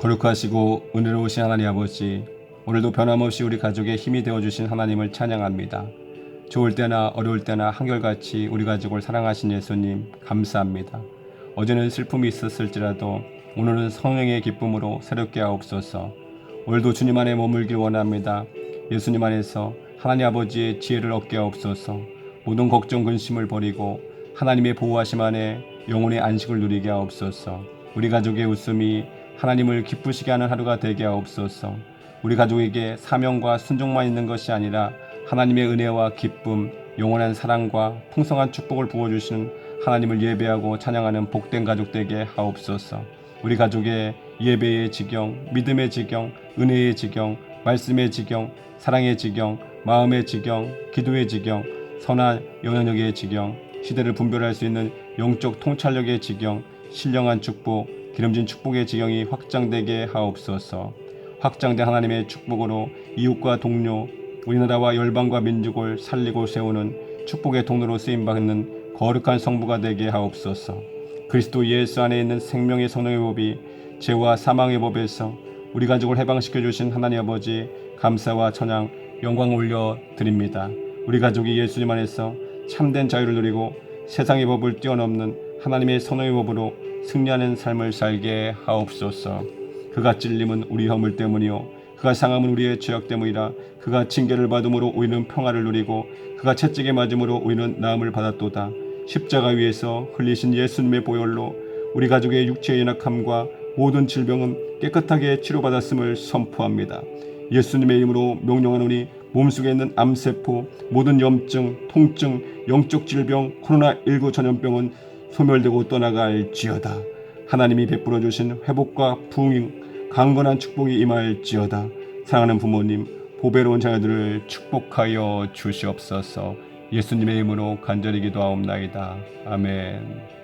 거룩하시고 은혜로우신 하나님 아버지, 오늘도 변함없이 우리 가족의 힘이 되어주신 하나님을 찬양합니다. 좋을 때나 어려울 때나 한결같이 우리 가족을 사랑하신 예수님, 감사합니다. 어제는 슬픔이 있었을지라도 오늘은 성령의 기쁨으로 새롭게 하옵소서. 오늘도 주님 안에 머물길 원합니다. 예수님 안에서 하나님 아버지의 지혜를 얻게 하옵소서. 모든 걱정 근심을 버리고 하나님의 보호하심 안에 영혼의 안식을 누리게 하옵소서. 우리 가족의 웃음이 하나님을 기쁘시게 하는 하루가 되게 하옵소서. 우리 가족에게 사명과 순종만 있는 것이 아니라 하나님의 은혜와 기쁨, 영원한 사랑과 풍성한 축복을 부어주시는 하나님을 예배하고 찬양하는 복된 가족 되게 하옵소서. 우리 가족의 예배의 지경, 믿음의 지경, 은혜의 지경, 말씀의 지경, 사랑의 지경, 마음의 지경, 기도의 지경, 선한 영향력의 지경, 시대를 분별할 수 있는 영적 통찰력의 지경, 신령한 축복, 기름진 축복의 지경이 확장되게 하옵소서. 확장된 하나님의 축복으로 이웃과 동료, 우리나라와 열방과 민족을 살리고 세우는 축복의 통로로 쓰임 받는 거룩한 성부가 되게 하옵소서. 그리스도 예수 안에 있는 생명의 성령의 법이 죄와 사망의 법에서 우리 가족을 해방시켜 주신 하나님 아버지 감사와 찬양 영광 올려 드립니다. 우리 가족이 예수님 안에서 참된 자유를 누리고 세상의 법을 뛰어넘는 하나님의 성령의 법으로 승리하는 삶을 살게 하옵소서. 그가 찔림은 우리 허물 때문이요 그가 상함은 우리의 죄악 때문이라 그가 징계를 받음으로 우리는 평화를 누리고 그가 채찍에 맞음으로 우리는 나음을 받았도다. 십자가 위에서 흘리신 예수님의 보혈로 우리 가족의 육체의 연약함과 모든 질병은 깨끗하게 치료받았음을 선포합니다. 예수님의 이름으로 명령하노니 몸속에 있는 암세포, 모든 염증, 통증, 영적 질병, 코로나19 전염병은 소멸되고 떠나갈지어다. 하나님이 베풀어 주신 회복과 부흥, 강건한 축복이 임할지어다. 사랑하는 부모님, 보배로운 자녀들을 축복하여 주시옵소서. 예수님의 이름으로 간절히 기도하옵나이다. 아멘.